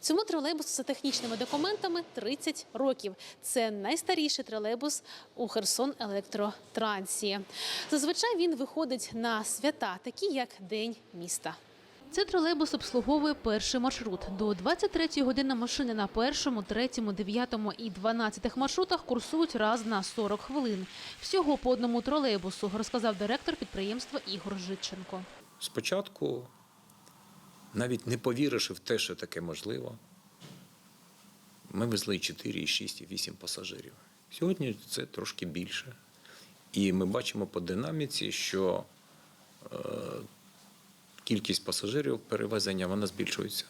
Цьому тролейбусу за технічними документами 30 років. Це найстаріший тролейбус у Херсон Електротрансі. Зазвичай він виходить на свята, такі як День міста. Цей тролейбус обслуговує перший маршрут. До 23-ї години машини на першому, третьому, дев'ятому і 12 маршрутах курсують раз на 40 хвилин. Всього по одному тролейбусу, розказав директор підприємства Ігор Житченко. Спочатку, навіть не повіривши в те, що таке можливо, ми везли 4, 6, 8 пасажирів. Сьогодні це трошки більше. І ми бачимо по динаміці, що е, кількість пасажирів перевезення вона збільшується.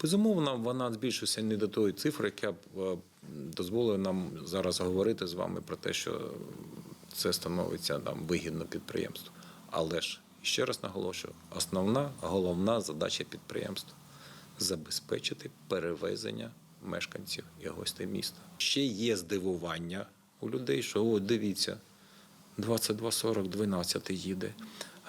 Безумовно, вона збільшується не до тої цифри, яка б е, дозволила нам зараз говорити з вами про те, що це становиться нам вигідно підприємству. Але ж ще раз наголошую: основна головна задача підприємства забезпечити перевезення мешканців і гостей міста. Ще є здивування у людей, що о, дивіться, 22.40, 12 їде.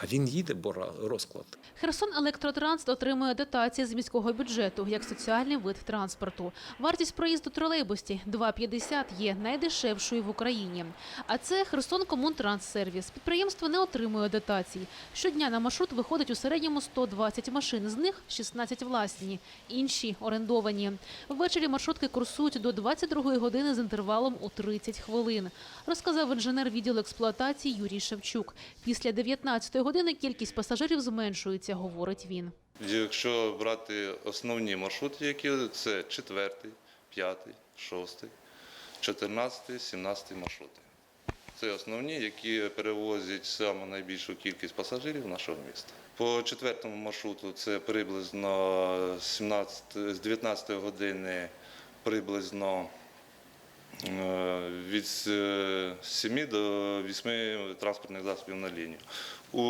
А він їде, бо розклад. Херсон Електротранс отримує дотації з міського бюджету як соціальний вид транспорту. Вартість проїзду тролейбусі 2,50 є найдешевшою в Україні. А це Херсон Комунтранссервіс. Підприємство не отримує дотацій. Щодня на маршрут виходить у середньому 120 машин, з них 16 власні, інші орендовані. Ввечері маршрутки курсують до 22 години з інтервалом у 30 хвилин, розказав інженер відділу експлуатації Юрій Шевчук. Після 19 години кількість пасажирів зменшується, говорить він. Якщо брати основні маршрути, які це 4, 5, 6, 14, 17 маршрути. Це основні, які перевозять саму найбільшу кількість пасажирів нашого міста. По четвертому маршруту це приблизно 17, з 19 години приблизно від е, 7 до 8 транспортних засобів на лінію. У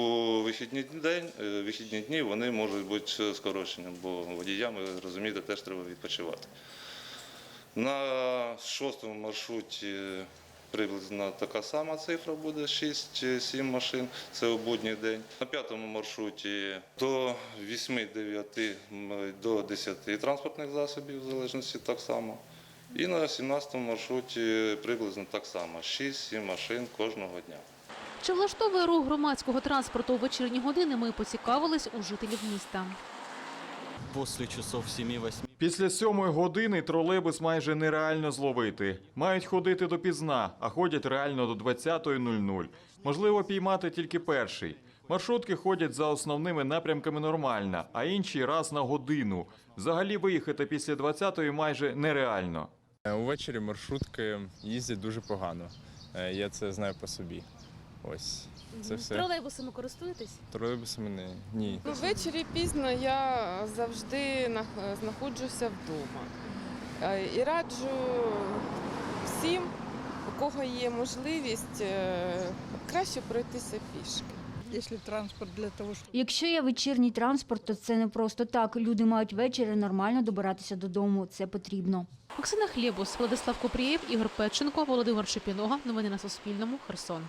вихідні, день, е, вихідні дні вони можуть бути скорочені, бо водіям, ви розумієте, теж треба відпочивати. На шостому маршруті приблизно така сама цифра буде 6-7 машин. Це у будній день. На п'ятому маршруті до 8-9 до 10 транспортних засобів, в залежності так само. І на 17-му маршруті приблизно так само 6-7 машин кожного дня. Чи влаштовує рух громадського транспорту у вечірні години, ми поцікавились у жителів міста. После часов 7-8 Після сьомої години тролейбус майже нереально зловити. Мають ходити допізна, а ходять реально до 20.00. Можливо, піймати тільки перший. Маршрутки ходять за основними напрямками нормально, а інші раз на годину. Взагалі виїхати після 20-ї майже нереально. Е, Увечері маршрутки їздять дуже погано. Е, Я це знаю по собі. Ось це все. Тролейбусами користуєтесь? Тролейбусами не ні. Ну, Ввечері пізно я завжди знаходжуся вдома. Е, І раджу всім, у кого є можливість, краще пройтися пішки. Если транспорт для того, щоб... Якщо є вечірній транспорт, то це не просто так. Люди мають ввечері нормально добиратися додому. Це потрібно. Оксана Хлєбус, Владислав Купрієв, Ігор Печенко, Володимир Шепінога. Новини на Суспільному. Херсон.